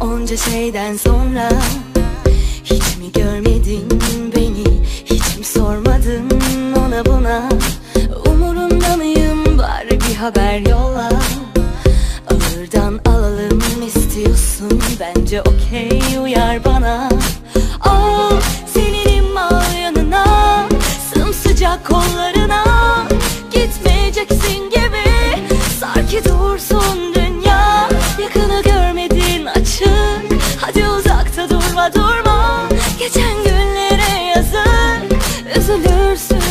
onca şeyden sonra. Hiç mi görmedin beni? Hiç mi sormadın ona buna? Umurunda mıyım? Bari bir haber yolla. Ağırdan alalım istiyorsun. Bence okey uyar bana. Al seninim al yanına. Sımsıcak kollarına Üzülürsün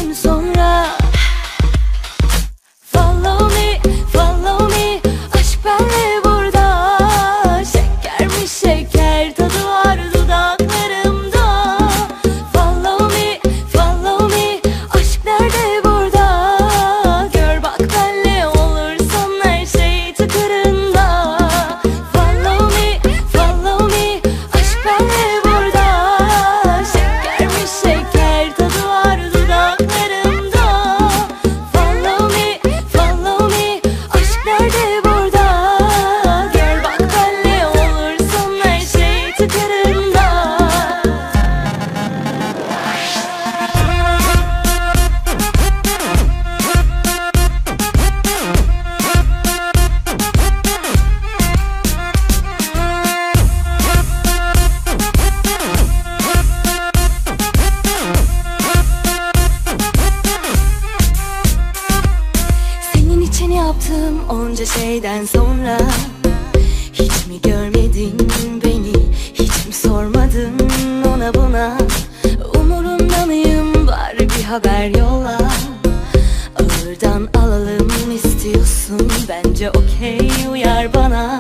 the devil için yaptığım onca şeyden sonra. Hiç mi görmedin beni? Hiç mi sormadın ona buna? Umurunda mıyım? Bari bir haber yolla. Ağırdan alalım istiyorsun. Bence okey uyar bana.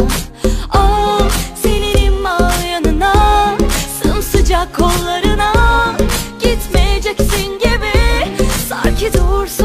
Al seninim yanına Sımsıcak kollarına. Gitmeyeceksin gibi Sar ki dursun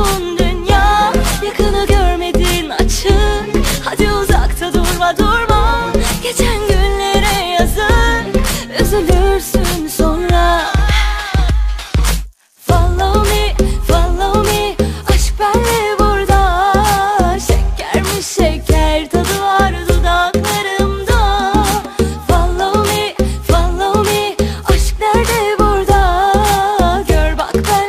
fuck them.